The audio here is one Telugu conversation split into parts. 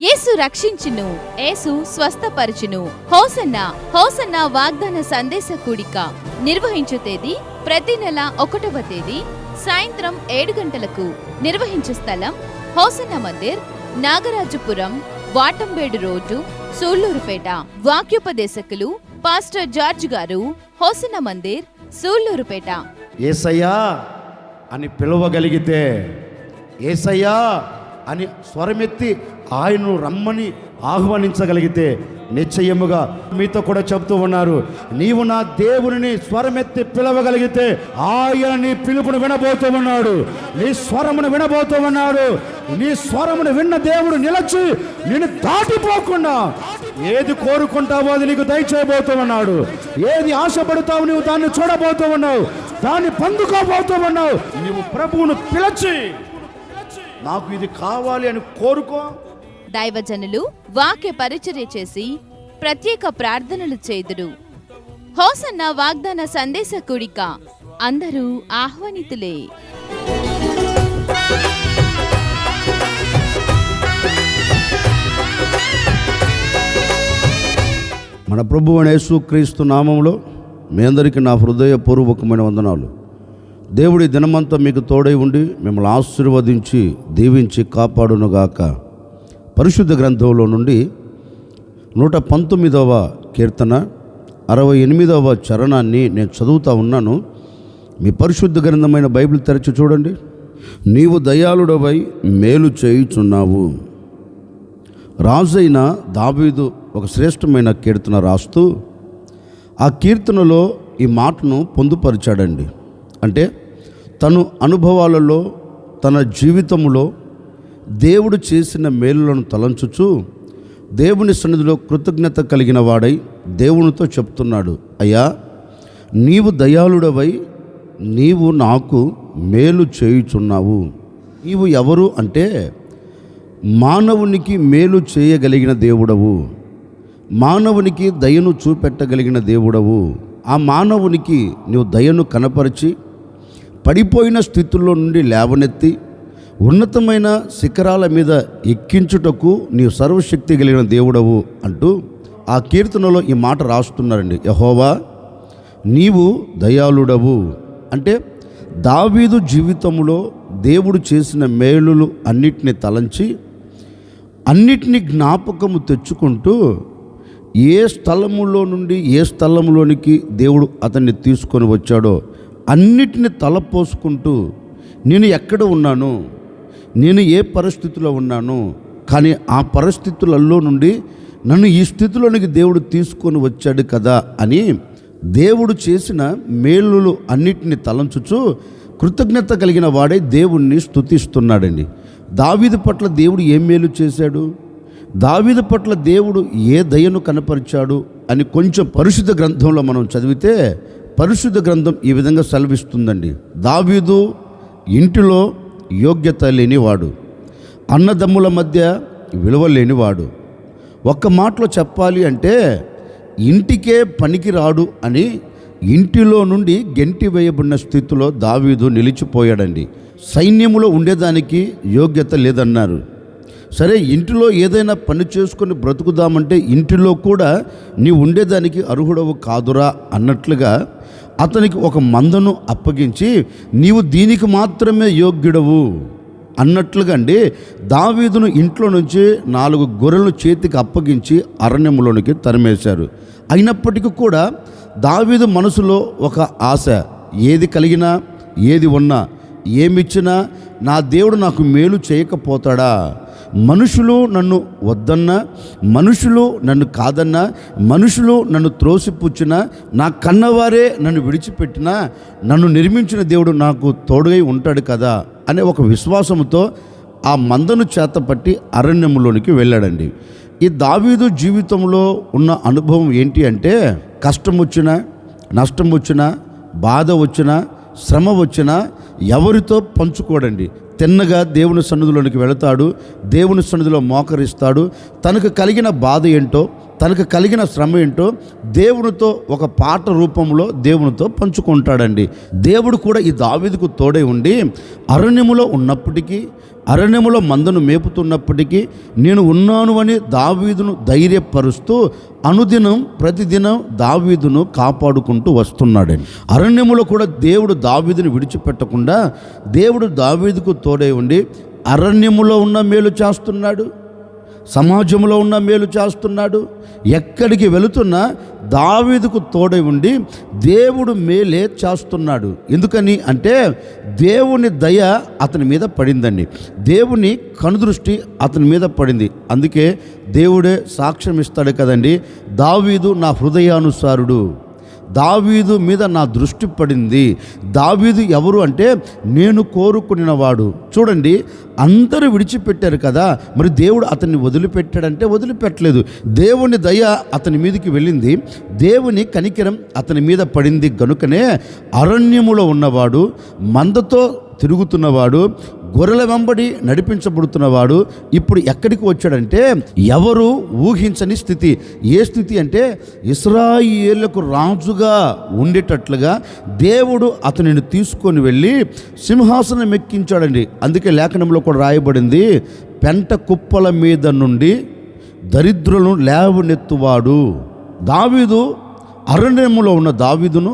యేసు రక్షించును యేసు స్వస్థపరచును. హోసన్న హోసన్న వాగ్దాన సందేశ కూడిక నిర్వహించు తేదీ ప్రతి నెల ఒకటవ తేదీ సాయంత్రం ఏడు గంటలకు నిర్వహించు స్థలం హోసన్న మందిర్ నాగరాజపురం వాటంబేడు రోడ్డు సూళ్ళూరుపేట వాక్యోపదేశకులు పాస్టర్ జార్జ్ గారు హోసన్న మందిర్ సూళ్ళూరుపేట ఏసయ్యా అని పిలవగలిగితే ఏసయ్యా అని స్వరమెత్తి ఆయనను రమ్మని ఆహ్వానించగలిగితే నిశ్చయముగా మీతో కూడా చెప్తూ ఉన్నారు నీవు నా దేవుని స్వరమెత్తి పిలవగలిగితే ఆయన నీ పిలుపును వినబోతూ ఉన్నాడు. నీ స్వరమును వినబోతూ ఉన్నాడు. నీ స్వరమును విన్న దేవుడు నిలచి నేను దాటిపోకుండా ఏది కోరుకుంటావో అది నీకు దయచేయబోతూ ఉన్నాడు. ఏది ఆశపడతావు నువ్వు దాన్ని చూడబోతూ ఉన్నావు. దాన్ని పొందుకోబోతూ ఉన్నావు. నీవు ప్రభువును పిలిచి నాకు ఇది కావాలి అని కోరుకో. దైవజనులు వాక్య పరిచర్య చేసి ప్రత్యేక ప్రార్థనలు చేదురు హోసన్న వాగ్దాన సందేశ కుడిక. అందరూ ఆహ్వానితులే. మన ప్రభు అనేసు క్రీస్తు నామంలో మీ అందరికీ నా హృదయపూర్వకమైన వందనాలు. దేవుడి దినమంతా మీకు తోడై ఉండి మిమ్మల్ని ఆశీర్వదించి దీవించి కాపాడునుగాక. పరిశుద్ధ గ్రంథంలో నుండి నూట పంతొమ్మిదవ కీర్తన అరవై ఎనిమిదవ చరణాన్ని నేను చదువుతా ఉన్నాను. మీ పరిశుద్ధ గ్రంథమైన బైబిల్ తెరచి చూడండి. నీవు దయాళుడవై మేలు చేయుచున్నావు. రాజైన దావీదు ఒక శ్రేష్టమైన కీర్తన రాస్తూ ఆ కీర్తనలో ఈ మాటను పొందుపరిచాడండి. అంటే తను అనుభవాలలో తన జీవితంలో దేవుడు చేసిన మేలులను తలంచుచు దేవుని సన్నిధిలో కృతజ్ఞత కలిగిన వాడై దేవునితో చెప్తున్నాడు అయ్యా నీవు దయాళుడవై నీవు నాకు మేలు చేయుచున్నావు. నీవు ఎవరు అంటే మానవునికి మేలు చేయగలిగిన దేవుడవు. మానవునికి దయను చూపెట్టగలిగిన దేవుడవు. ఆ మానవునికి నీవు దయను కనపరిచి పడిపోయిన స్థితుల్లో నుండి లేవనెత్తి ఉన్నతమైన శిఖరాల మీద ఎక్కించుటకు నీవు సర్వశక్తి కలిగిన దేవుడవు అంటూ ఆ కీర్తనలో ఈ మాట రాస్తున్నారండి. యహోవా నీవు దయాళుడవు. అంటే దావీదు జీవితంలో దేవుడు చేసిన మేలులు అన్నిటిని తలంచి అన్నిటిని జ్ఞాపకము తెచ్చుకుంటూ ఏ స్థలములో నుండి ఏ స్థలంలోనికి దేవుడు అతన్ని తీసుకొని వచ్చాడో అన్నిటిని తలపోసుకుంటూ నేను ఎక్కడ ఉన్నాను? నేను ఏ పరిస్థితిలో ఉన్నాను కానీ ఆ పరిస్థితులలో నుండి నన్ను ఈ స్థితిలోనికి దేవుడు తీసుకొని వచ్చాడు కదా అని దేవుడు చేసిన మేలులు అన్నిటిని తలంచుచు కృతజ్ఞత కలిగిన వాడే దేవుణ్ణి స్తుతిస్తున్నాడండి. దావీదు పట్ల దేవుడు ఏం మేలు చేశాడు? దావీదు పట్ల దేవుడు ఏ దయను కనపరిచాడు? అని కొంచెం పరిశుద్ధ గ్రంథంలో మనం చదివితే పరిశుద్ధ గ్రంథం ఈ విధంగా సెలవిస్తుందండి. దావీదు ఇంటిలో యోగ్యత లేనివాడు అన్నదమ్ముల మధ్య విలువ లేనివాడు ఒక్క మాటలో చెప్పాలి అంటే ఇంటికే పనికిరాడు అని ఇంటిలో నుండి గెంటి వేయబడిన స్థితిలో దావీదు నిలిచిపోయాడండి. సైన్యములో ఉండేదానికి యోగ్యత లేదన్నారు. సరే ఇంటిలో ఏదైనా పని చేసుకొని బ్రతుకుదామంటే ఇంటిలో కూడా నీ ఉండేదానికి అర్హుడవు కాదురా అన్నట్లుగా అతనికి ఒక మందను అప్పగించి నీవు దీనికి మాత్రమే యోగ్యుడవు. అన్నట్లుగా అండి దావీదును ఇంట్లో నుంచి నాలుగు గొర్రెలను చేతికి అప్పగించి అరణ్యంలోనికి తరిమేశారు. అయినప్పటికీ కూడా దావీదు మనసులో ఒక ఆశ ఏది కలిగినా ఏది ఉన్నా ఏమిచ్చినా నా దేవుడు నాకు మేలు చేయకపోతాడా? మనుషులు నన్ను వద్దన్నా మనుషులు నన్ను కాదన్నా మనుషులు నన్ను త్రోసిపుచ్చినా నా కన్నవారే నన్ను విడిచిపెట్టినా నన్ను నిర్మించిన దేవుడు నాకు తోడుగై ఉంటాడు కదా అనే ఒక విశ్వాసంతో ఆ మందను చేతపట్టి అరణ్యంలోనికి వెళ్ళాడండి. ఈ దావీదు జీవితంలో ఉన్న అనుభవం ఏంటి అంటే కష్టం వచ్చినా నష్టం వచ్చినా బాధ వచ్చినా శ్రమ వచ్చినా ఎవరితో పంచుకోడండి. తిన్నగా దేవుని సన్నిధిలోనికి వెళతాడు దేవుని సన్నిధిలో మోకరిస్తాడు. తనకు కలిగిన బాధ ఏంటో తనకు కలిగిన శ్రమ ఏంటో దేవునితో ఒక పాట రూపంలో దేవునితో పంచుకుంటాడండి. దేవుడు కూడా ఈ దావీదుకు తోడై ఉండి అరణ్యములో ఉన్నప్పటికీ అరణ్యములో మందను మేపుతున్నప్పటికీ నేను ఉన్నాను అని దావీదును ధైర్యపరుస్తూ అనుదినం ప్రతిదినం దావీదును కాపాడుకుంటూ వస్తున్నాడని అరణ్యములో కూడా దేవుడు దావీదును విడిచిపెట్టకుండా దేవుడు దావీదుకు తోడై ఉండి అరణ్యములో ఉన్న మేలు చేస్తున్నాడు. సమాజంలో ఉన్న మేలు చేస్తున్నాడు. ఎక్కడికి వెళుతున్నా దావీదుకు తోడై ఉండి దేవుడు మేలే చేస్తున్నాడు. ఎందుకని అంటే దేవుని దయ అతని మీద పడిందండి. దేవుని కనుదృష్టి అతని మీద పడింది. అందుకే దేవుడే సాక్ష్యం ఇస్తాడు కదండి. దావీదు నా హృదయానుసారుడు. దావీదు మీద నా దృష్టి పడింది. దావీదు ఎవరు అంటే నేను కోరుకునేవాడు చూడండి అందరూ విడిచిపెట్టారు కదా మరి దేవుడు అతన్ని వదిలిపెట్టాడంటే వదిలిపెట్టలేదు. దేవుని దయ అతని మీదకి వెళ్ళింది. దేవుని కనికరం అతని మీద పడింది. గనుకనే అరణ్యములో ఉన్నవాడు మందతో తిరుగుతున్నవాడు గొర్రెల వెంబడి నడిపించబడుతున్నవాడు ఇప్పుడు ఎక్కడికి వచ్చాడంటే ఎవరు ఊహించని స్థితి. ఏ స్థితి అంటే ఇస్రాయిలకు రాజుగా ఉండేటట్లుగా దేవుడు అతనిని తీసుకొని వెళ్ళి సింహాసనం ఎక్కించాడండి. అందుకే లేఖనంలో కూడా రాయబడింది పెంట కుప్పల మీద నుండి దరిద్రులను లేవనెత్తువాడు. దావీదు అరణ్యములో ఉన్న దావీదును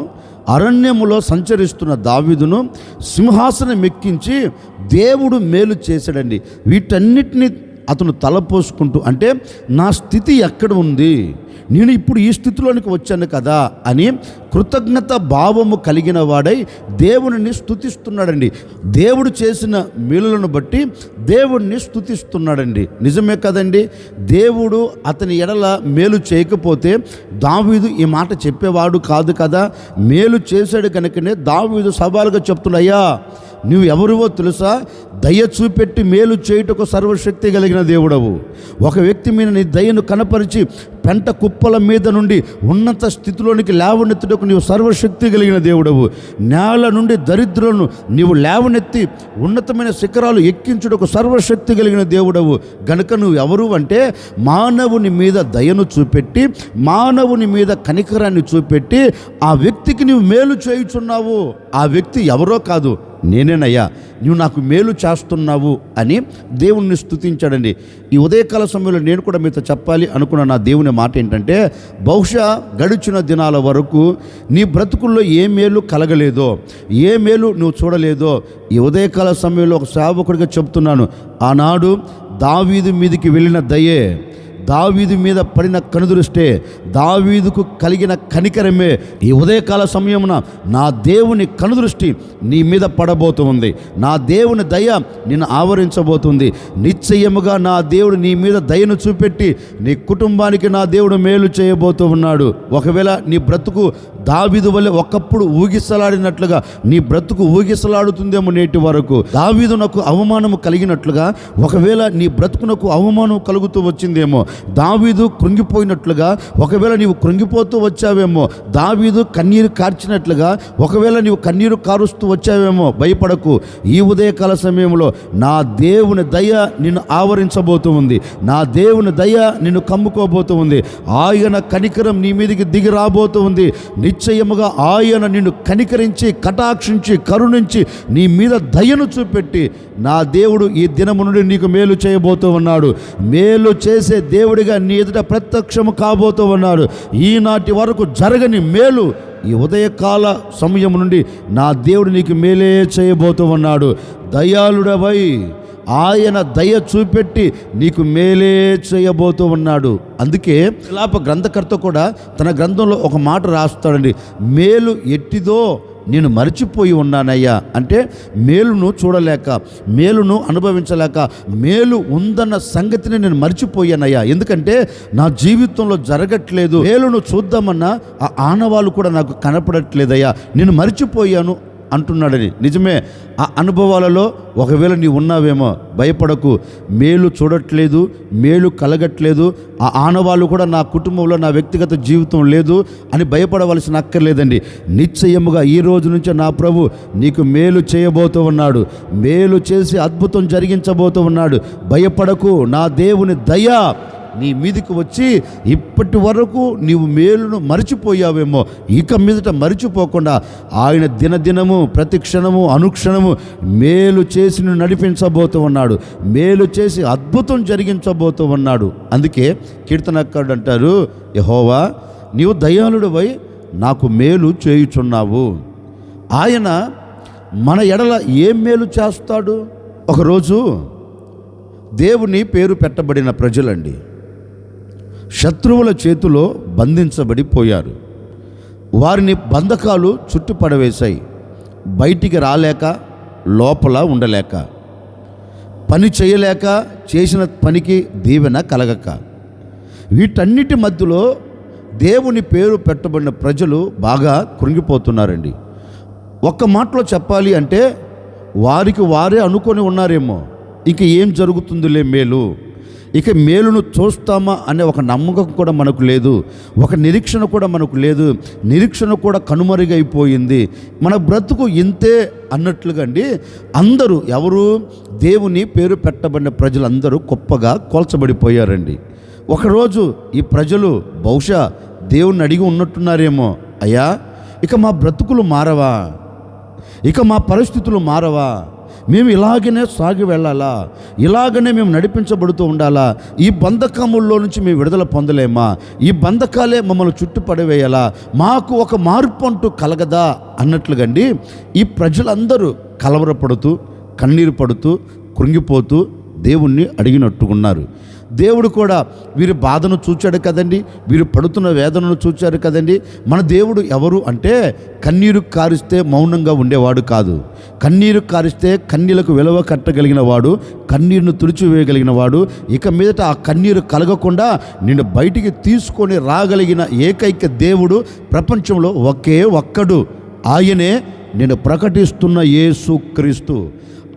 అరణ్యములో సంచరిస్తున్న దావిదును సింహాసనం ఎక్కించి దేవుడు మేలు చేశాడండి. వీటన్నిటిని అతను తలపోసుకుంటూ అంటే నా స్థితి ఎక్కడ ఉంది? నేను ఇప్పుడు ఈ స్థితిలోనికి వచ్చాను కదా అని కృతజ్ఞత భావము కలిగిన వాడై దేవునిని స్థుతిస్తున్నాడండి దేవుడు చేసిన మేలులను బట్టి దేవుణ్ణి స్థుతిస్తున్నాడండి నిజమే కదండి? దేవుడు అతని ఎడల మేలు చేయకపోతే దావీదు ఈ మాట చెప్పేవాడు కాదు కదా? మేలు చేశాడు కనుకనే దావీదు సవాలుగా చెప్తున్నాయ్యా నువ్వు ఎవరివో తెలుసా? దయ చూపెట్టి మేలు చేయుటకు సర్వశక్తి కలిగిన దేవుడవు. ఒక వ్యక్తి మీద నీ దయను కనపరిచి పెంట కుప్పల మీద నుండి ఉన్నత స్థితిలోనికి లేవనెత్తుటకు నీవు సర్వశక్తి కలిగిన దేవుడవు. నేల నుండి దరిద్రులను నీవు లేవనెత్తి ఉన్నతమైన శిఖరాలు ఎక్కించుటకు సర్వశక్తి కలిగిన దేవుడవు. గనుక నువ్వు ఎవరు అంటే మానవుని మీద దయను చూపెట్టి మానవుని మీద కనికరాన్ని చూపెట్టి ఆ వ్యక్తికి నీవు మేలు చేయుచున్నావు. ఆ వ్యక్తి ఎవరో కాదు నేనేనయ్యా నువ్వు నాకు మేలు చేస్తున్నావు అని దేవుణ్ణి స్తుతించాడండి. ఈ ఉదయకాల సమయంలో నేను కూడా మీతో చెప్పాలి అనుకున్న నా దేవుని మాట ఏంటంటే బహుశా గడిచిన దినాల వరకు నీ బ్రతుకుల్లో ఏ మేలు కలగలేదో ఏ మేలు నువ్వు చూడలేదో ఈ ఉదయకాల సమయంలో ఒక సేవకుడిగా చెప్తున్నాను. ఆనాడు దావీదు మీదికి వెళ్ళిన దయే దావీదు మీద పడిన కనుదృష్టే దావీదుకు కలిగిన కనికరమే ఈ ఉదయకాల సమయమున నా దేవుని కనుదృష్టి నీ మీద పడబోతుంది. నా దేవుని దయ నిన్ను ఆవరించబోతుంది. నిశ్చయముగా నా దేవుడు నీ మీద దయను చూపెట్టి నీ కుటుంబానికి నా దేవుడు మేలు చేయబోతూ ఉన్నాడు. ఒకవేళ నీ బ్రతుకు దావీదు వల్ల ఒకప్పుడు ఊగిసలాడినట్లుగా నీ బ్రతుకు ఊగిసలాడుతుందేమో నేటి వరకు దావీదునకు అవమానము కలిగినట్లుగా ఒకవేళ నీ బ్రతుకునకు అవమానం కలుగుతూ వచ్చిందేమో దావీదు కృంగిపోయినట్లుగా ఒకవేళ నీవు కృంగిపోతూ వచ్చావేమో దావీదు కన్నీరు కార్చినట్లుగా ఒకవేళ నీవు కన్నీరు కారుస్తూ వచ్చావేమో భయపడకు. ఈ ఉదయకాల సమయంలో నా దేవుని దయ నిన్ను ఆవరించబోతూ ఉంది నా దేవుని దయ నిన్ను కమ్ముకోబోతూ ఉంది ఆయన కనికరం నీ మీదకి దిగి రాబోతూ ఉంది నిశ్చయముగా ఆయన నిన్ను కనికరించి కటాక్షించి కరుణించి నీ మీద దయను చూపెట్టి నా దేవుడు ఈ దినము నుండి నీకు మేలు చేయబోతూ ఉన్నాడు. మేలు చేసే దేవుడిగా నీ ఎదుట ప్రత్యక్షము కాబోతూ ఉన్నాడు. ఈనాటి వరకు జరగని మేలు ఈ ఉదయకాల సమయం నుండి నా దేవుడు నీకు మేలే చేయబోతూ ఉన్నాడు. దయాళుడవై ఆయన దయ చూపెట్టి నీకు మేలే చేయబోతూ ఉన్నాడు. అందుకే విలాప గ్రంథకర్త కూడా తన గ్రంథంలో ఒక మాట రాస్తాడండి. మేలు ఎట్టిదో నేను మర్చిపోయి ఉన్నానయ్యా. అంటే మేలును చూడలేక మేలును అనుభవించలేక మేలు ఉందన్న సంగతిని నేను మర్చిపోయానయ్యా. ఎందుకంటే నా జీవితంలో జరగట్లేదు. మేలును చూద్దామన్న ఆ ఆనవాళ్ళు కూడా నాకు కనపడట్లేదయ్యా. నేను మర్చిపోయాను. అంటున్నాడని. నిజమే ఆ అనుభవాలలో ఒకవేళ నీవు ఉన్నావేమో భయపడకు. మేలు చూడట్లేదు మేలు కలగట్లేదు. ఆ ఆనవాళ్ళు కూడా నా కుటుంబంలో నా వ్యక్తిగత జీవితం లేదు అని భయపడవలసిన అక్కర్లేదండి. నిశ్చయముగా ఈ రోజు నుంచే నా ప్రభు నీకు మేలు చేయబోతూ ఉన్నాడు. మేలు చేసి అద్భుతం జరిగించబోతూ ఉన్నాడు. భయపడకు నా దేవుని దయ నీ మీదికి వచ్చి ఇప్పటి వరకు నీవు మేలును మరిచిపోయావేమో ఇక మీదట మరిచిపోకుండా ఆయన దినదినము ప్రతి క్షణము అనుక్షణము మేలు చేసి నడిపించబోతూ ఉన్నాడు. మేలు చేసి అద్భుతం జరిగించబోతూ ఉన్నాడు. అందుకే కీర్తనక్కడు అంటారు యహోవా నీవు దయాళుడివై నాకు మేలు చేయుచున్నావు. ఆయన మన ఎడల ఏం మేలు చేస్తాడు? ఒకరోజు దేవుని పేరు పెట్టబడిన ప్రజలండి. శత్రువుల చేతిలో బంధించబడిపోయారు. వారిని బంధకాలు చుట్టుపడవేశాయి. బయటికి రాలేక లోపల ఉండలేక. పని చేయలేక చేసిన పనికి దీవెన కలగక. వీటన్నిటి మధ్యలో దేవుని పేరు పెట్టబడిన ప్రజలు బాగా కృంగిపోతున్నారండి. ఒక్క మాటలో చెప్పాలి అంటే వారికి వారే అనుకొని ఉన్నారేమో. ఇక ఏం జరుగుతుందిలే మేలు? ఇక మేలును చూస్తామా అనే ఒక నమ్మకం కూడా మనకు లేదు. ఒక నిరీక్షణ కూడా మనకు లేదు. నిరీక్షణ కూడా కనుమరుగైపోయింది. మన బ్రతుకు ఇంతే అన్నట్లుగా అండి. అందరూ ఎవరు? దేవుని పేరు పెట్టబడిన ప్రజలందరూ గొప్పగా కోల్చబడిపోయారండి. ఒకరోజు ఈ ప్రజలు బహుశా దేవుణ్ణి అడిగి ఉన్నట్టున్నారేమో. అయ్యా ఇక మా బ్రతుకులు మారవా? ఇక మా పరిస్థితులు మారవా? మేము ఇలాగనే సాగి వెళ్ళాలా? ఇలాగనే మేము నడిపించబడుతూ ఉండాలా? ఈ బంధకముల్లో నుంచి మేము విడుదల పొందలేమా? ఈ బంధకాలే మమ్మల్ని చుట్టుపడివేయాలా? మాకు ఒక మార్పు అంటూ కలగదా? అన్నట్లుగండి ఈ ప్రజలందరూ కలవరపడుతూ కన్నీరు పడుతూ కృంగిపోతూ దేవుణ్ణి అడిగినట్టుకున్నారు దేవుడు కూడా వీరి బాధను చూచాడు కదండి వీరు పడుతున్న వేదనను చూచారు కదండి. మన దేవుడు ఎవరు అంటే కన్నీరు కారిస్తే మౌనంగా ఉండేవాడు కాదు. కన్నీరు కారిస్తే కన్నీలకు విలువ కట్టగలిగిన వాడు కన్నీరును తుడిచివేయగలిగిన వాడు. ఇక మీదట ఆ కన్నీరు కలగకుండా నిన్ను బయటికి తీసుకొని రాగలిగిన ఏకైక దేవుడు ప్రపంచంలో ఒకే ఒక్కడు. ఆయనే నేను ప్రకటిస్తున్న యేసుక్రీస్తు.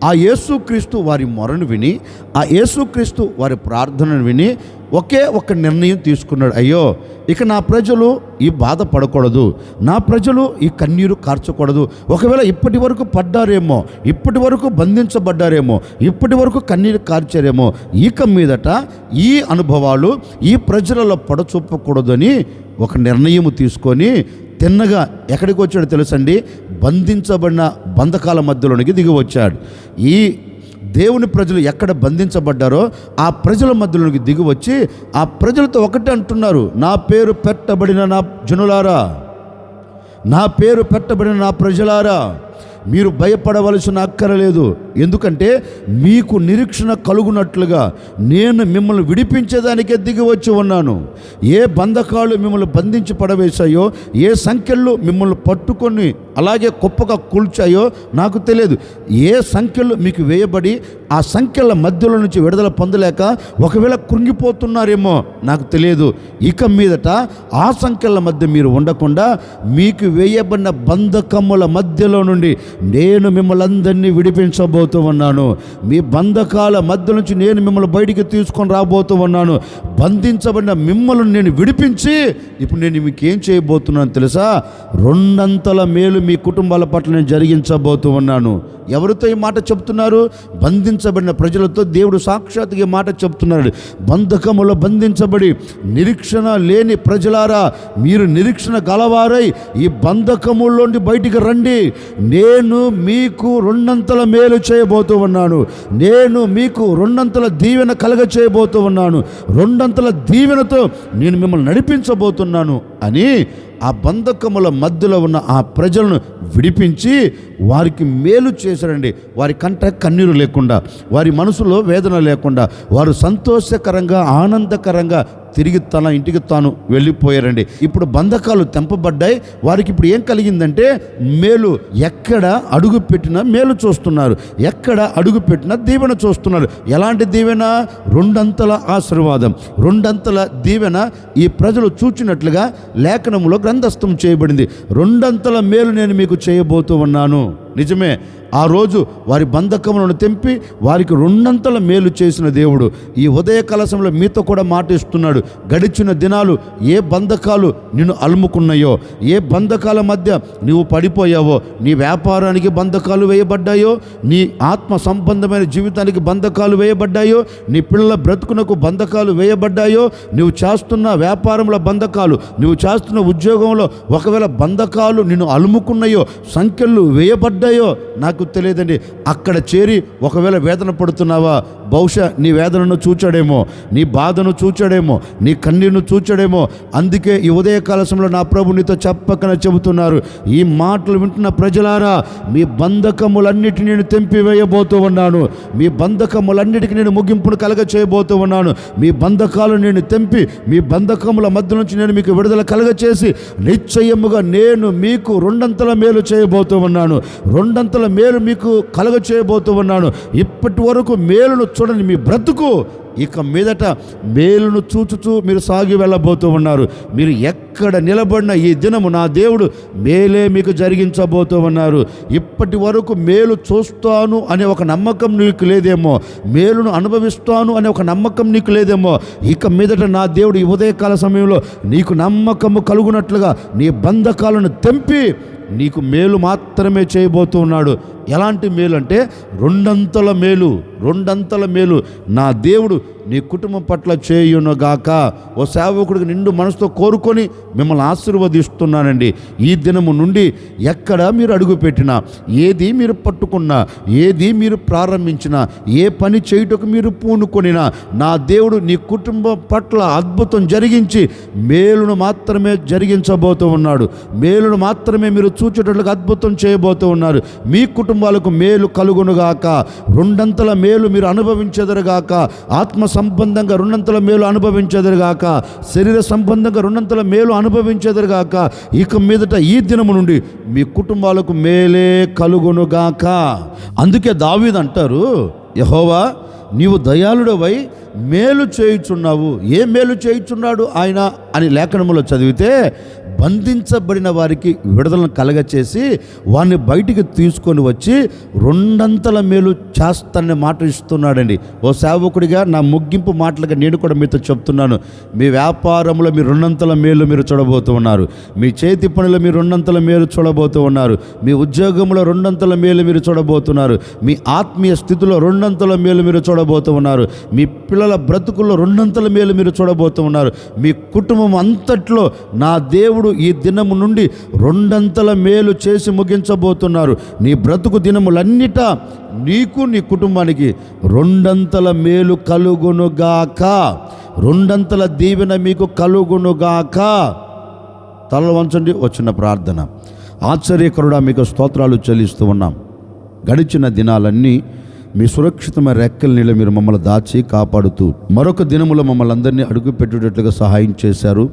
ఆ యేసుక్రీస్తు వారి మొరను విని ఆ యేసుక్రీస్తు వారి ప్రార్థనను విని ఒకే ఒక నిర్ణయం తీసుకున్నాడు. అయ్యో ఇక నా ప్రజలు ఈ బాధ పడకూడదు. నా ప్రజలు ఈ కన్నీరు కార్చకూడదు. ఒకవేళ ఇప్పటి వరకు పడ్డారేమో ఇప్పటి వరకు బంధించబడ్డారేమో ఇప్పటి వరకు కన్నీరు కార్చారేమో ఇక మీదట ఈ అనుభవాలు ఈ ప్రజలలో పడచూపకూడదని ఒక నిర్ణయం తీసుకొని తిన్నగా ఎక్కడికి వచ్చాడో తెలుసండి? బంధించబడిన బంధకాల మధ్యలోనికి దిగి వచ్చాడు ఈ దేవుని ప్రజలు ఎక్కడ బంధించబడ్డారో ఆ ప్రజల మధ్యలోనికి దిగి వచ్చి ఆ ప్రజలతో ఒకటే అంటున్నారు నా పేరు పెట్టబడిన నా జనులారా నా పేరు పెట్టబడిన నా ప్రజలారా మీరు భయపడవలసిన అక్కరలేదు. ఎందుకంటే మీకు నిరీక్షణ కలుగునట్లుగా నేను మిమ్మల్ని విడిపించేదానికే దిగి వచ్చి ఉన్నాను. ఏ బంధకాలు మిమ్మల్ని బంధించి పడవేశాయో ఏ సంఖ్యలు మిమ్మల్ని పట్టుకొని అలాగే కుప్పగా కూల్చాయో నాకు తెలియదు. ఏ సంఖ్యలు మీకు వేయబడి ఆ సంఖ్యల మధ్యలో నుంచి విడుదల పొందలేక ఒకవేళ కృంగిపోతున్నారేమో నాకు తెలియదు. ఇక మీదట ఆ సంఖ్యల మధ్య మీరు ఉండకుండా మీకు వేయబడిన బంధకముల మధ్యలో నుండి నేను మిమ్మల్ని అందరినీ విడిపించబోతూ ఉన్నాను. మీ బంధకాల మధ్య నుంచి నేను మిమ్మల్ని బయటికి తీసుకొని రాబోతూ ఉన్నాను. బంధించబడిన మిమ్మల్ని నేను విడిపించి ఇప్పుడు నేను మీకు ఏం చేయబోతున్నాను తెలుసా? రెండంతల మేలు మీ కుటుంబాల పట్ల నేను జరిగించబోతూ ఉన్నాను. ఎవరితో ఈ మాట చెప్తున్నారు? బంధించబడిన ప్రజలతో దేవుడు సాక్షాత్తుగా ఈ మాట చెప్తున్నాడు. బంధకములో బంధించబడి నిరీక్షణ లేని ప్రజలారా మీరు నిరీక్షణ గలవారై ఈ బంధకములోండి బయటికి రండి. నేను మీకు రెండంతల మేలు చేయబోతూ ఉన్నాను. నేను మీకు రెండంతల దీవెన కలగ చేయబోతూ ఉన్నాను. రెండంతల దీవెనతో నేను మిమ్మల్ని నడిపించబోతున్నాను అని ఆ బంధకముల మధ్యలో ఉన్న ఆ ప్రజలను విడిపించి వారికి మేలు చేశారండి వారి కంట కన్నీరు లేకుండా వారి మనసులో వేదన లేకుండా వారు సంతోషకరంగా ఆనందకరంగా తిరిగి తన ఇంటికి తాను వెళ్ళిపోయారండి. ఇప్పుడు బంధకాలు తెంపబడ్డాయి. వారికి ఇప్పుడు ఏం కలిగిందంటే మేలు ఎక్కడ అడుగు పెట్టినా మేలు చూస్తున్నారు. ఎక్కడ అడుగు పెట్టినా దీవెన చూస్తున్నారు. ఎలాంటి దీవెన? రెండంతల ఆశీర్వాదం. రెండంతల దీవెన ఈ ప్రజలు చూచినట్లుగా లేఖనములో గ్రంథస్థం చేయబడింది. రెండంతల మేలు నేను మీకు చేయబోతూ ఉన్నాను. నిజమే ఆ రోజు వారి బంధకములను తెంపి వారికి రెండంతల మేలు చేసిన దేవుడు ఈ ఉదయ కలశంలో మీతో కూడా మాట ఇస్తున్నాడు గడిచిన దినాలు ఏ బంధకాలు నిన్ను అలుముకున్నాయో ఏ బంధకాల మధ్య నీవు పడిపోయావో నీ వ్యాపారానికి బంధకాలు వేయబడ్డాయో నీ ఆత్మ సంబంధమైన జీవితానికి బంధకాలు వేయబడ్డాయో నీ పిల్లల బ్రతుకునకు బంధకాలు వేయబడ్డాయో నువ్వు చేస్తున్న వ్యాపారంలో బంధకాలు నువ్వు చేస్తున్న ఉద్యోగంలో ఒకవేళ బంధకాలు నిన్ను అలుముకున్నాయో సంఖ్యలు వేయబడ్డ నాకు తెలియదండి. అక్కడ చేరి ఒకవేళ వేదన పడుతున్నావా బహుశా నీ వేదనను చూచాడేమో నీ బాధను చూచాడేమో నీ కన్నీరును చూచాడేమో. అందుకే ఈ ఉదయ కాలశంలో నా ప్రభు నీతో చెప్పకన చెబుతున్నారు. ఈ మాటలు వింటున్న ప్రజలారా మీ బంధకములన్నిటి నేను తెంపివేయబోతూ ఉన్నాను. మీ బంధకములన్నిటికీ నేను ముగింపును కలగ చేయబోతూ ఉన్నాను. మీ బంధకాలు నేను తెంపి మీ బంధకముల మధ్య నుంచి నేను మీకు విడుదల కలగ చేసి నిశ్చయముగా నేను మీకు రెండంతల మేలు చేయబోతూ ఉన్నాను. రెండంతల మేలు మీకు కలగ చేయబోతూ ఉన్నాను. ఇప్పటి వరకు మేలును చూడని మీ బ్రతుకు ఇక మీదట మేలును చూచుచూ మీరు సాగి వెళ్ళబోతూ ఉన్నారు. మీరు ఎక్కడ నిలబడిన ఈ దినము నా దేవుడు మేలే మీకు జరిగించబోతూ ఉన్నారు. ఇప్పటి వరకు మేలు చూస్తాను అనే ఒక నమ్మకం నీకు లేదేమో. మేలును అనుభవిస్తాను అనే ఒక నమ్మకం నీకు లేదేమో. ఇక మీదట నా దేవుడు ఈ ఉదయకాల సమయంలో నీకు నమ్మకము కలుగునట్లుగా నీ బంధకాలను తెంపి నీకు మేలు మాత్రమే చేయబోతున్నాడు ఎలాంటి మేలు అంటే రెండంతల మేలు రెండంతల మేలు. నా దేవుడు నీ కుటుంబం పట్ల చేయునుగాక. ఓ సేవకుడికి నిండు మనసుతో కోరుకొని మిమ్మల్ని ఆశీర్వదిస్తున్నానండి. ఈ దినము నుండి ఎక్కడ మీరు అడుగుపెట్టినా ఏది మీరు పట్టుకున్నా ఏది మీరు ప్రారంభించినా ఏ పని చేయుటకు మీరు పూనుకొనినా నా దేవుడు నీ కుటుంబం పట్ల అద్భుతం జరిగించి మేలును మాత్రమే జరిగించబోతూ ఉన్నాడు. మేలును మాత్రమే మీరు చూచేటట్లుగా అద్భుతం చేయబోతూ ఉన్నారు. మీ కుటుంబం కుటుంబాలకు మేలు కలుగునుగాక. రెండంతల మేలు మీరు అనుభవించెదరుగాక. ఆత్మ సంబంధంగా రెండంతల మేలు అనుభవించెదరుగాక. శరీర సంబంధంగా రెండంతల మేలు అనుభవించెదరుగాక. ఇక మీదట ఈ దినము నుండి మీ కుటుంబాలకు మేలే కలుగునుగాక. అందుకే దావీద్ అంటారు యహోవా నీవు దయాళుడవై మేలు చేయుచున్నావు. ఏ మేలు చేయుచున్నాడు ఆయన అని లేఖనములో చదివితే బంధించబడిన వారికి విడుదలను కలగచేసి వారిని బయటికి తీసుకొని వచ్చి రెండంతల మేలు చేస్తానని మాట ఇస్తున్నాడండి. ఓ సేవకుడిగా నా ముగింపు మాటలుగా నేను కూడా మీతో చెప్తున్నాను. మీ వ్యాపారంలో మీరు రెండంతల మేలు మీరు చూడబోతూ ఉన్నారు. మీ చేతి పనులు మీరు రెండంతల మేలు చూడబోతూ ఉన్నారు. మీ ఉద్యోగంలో రెండంతల మేలు మీరు చూడబోతున్నారు. మీ ఆత్మీయ స్థితిలో రెండంతల మేలు మీరు చూడబోతూ ఉన్నారు. మీ పిల్లల బ్రతుకుల్లో రెండంతల మేలు మీరు చూడబోతూ ఉన్నారు. మీ కుటుంబం అంతట్లో నా దేవుడు ఈ దినము నుండి రెండంతల మేలు చేసి ముగించబోతున్నారు. నీ బ్రతుకు దినములన్నిటా నీకు నీ కుటుంబానికి రెండంతల మేలు కలుగునుగాక. రెండంతల దీవెన మీకు కలుగునుగాక. తల వంచండి వచ్చిన ప్రార్థన. ఆశ్చర్యకరుడా మీకు స్తోత్రాలు చెల్లిస్తూ ఉన్నాం. గడిచిన దినాలన్నీ మీ సురక్షితమైన రెక్కల నీళ్ళ మీరు మమ్మల్ని దాచి కాపాడుతూ మరొక దినములో మమ్మల్ని అందరినీ అడుగు పెట్టేటట్లుగా సహాయం చేశారు.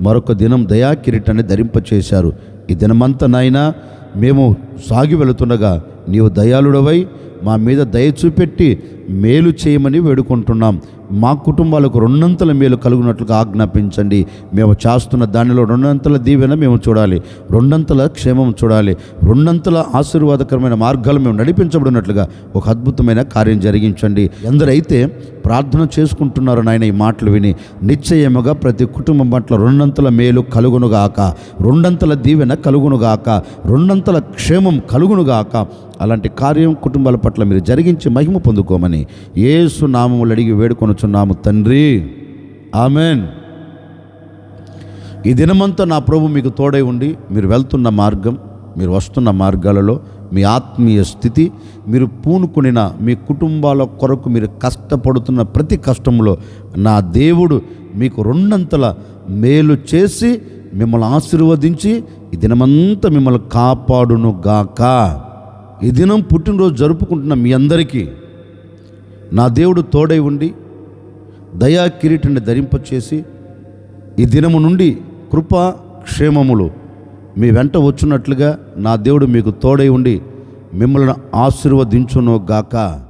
మరొక దినం దయా కిరీటాన్ని ధరింపచేశారు. ఈ దినమంతా నాయనా మేము సాగి వెళుతుండగా నీవు దయాళుడవై మా మీద దయ చూపెట్టి మేలు చేయమని వేడుకుంటున్నాం. మా కుటుంబాలకు రెండంతల మేలు కలుగునట్లుగా ఆజ్ఞాపించండి. మేము చేస్తున్న దానిలో రెండంతల దీవెన మేము చూడాలి. రెండంతల క్షేమం చూడాలి. రెండంతల ఆశీర్వాదకరమైన మార్గాలు మేము నడిపించబడినట్లుగా ఒక అద్భుతమైన కార్యం జరిగించండి. ఎందరైతే ప్రార్థన చేసుకుంటున్నారు నాయన ఈ మాటలు విని నిశ్చయముగా ప్రతి కుటుంబం పట్ల రెండంతల మేలు కలుగునుగాక. రెండంతల దీవెన కలుగునుగాక. రెండంతల క్షేమం కలుగునుగాక. అలాంటి కార్యం కుటుంబాల పట్ల మీరు జరిగించి మహిమ పొందుకోమని ఏసు నామములు అడిగి వేడుకొనుచున్నాము తండ్రి. ఆమెన్. ఈ దినమంతా నా ప్రభు మీకు తోడై ఉండి మీరు వెళ్తున్న మార్గం మీరు వస్తున్న మార్గాలలో మీ ఆత్మీయ స్థితి మీరు పూనుకునిన మీ కుటుంబాల కొరకు మీరు కష్టపడుతున్న ప్రతి కష్టంలో నా దేవుడు మీకు రెండంతల మేలు చేసి మిమ్మల్ని ఆశీర్వదించి ఈ దినమంతా మిమ్మల్ని కాపాడును గాక ఈ దినం పుట్టినరోజు జరుపుకుంటున్న మీ అందరికీ నా దేవుడు తోడై ఉండి దయా కిరీటాన్ని ధరింపచేసి ఈ దినము నుండి కృప క్షేమములు మీ వెంట వచ్చినట్లుగా నా దేవుడు మీకు తోడై ఉండి మిమ్మల్ని ఆశీర్వదించును గాక.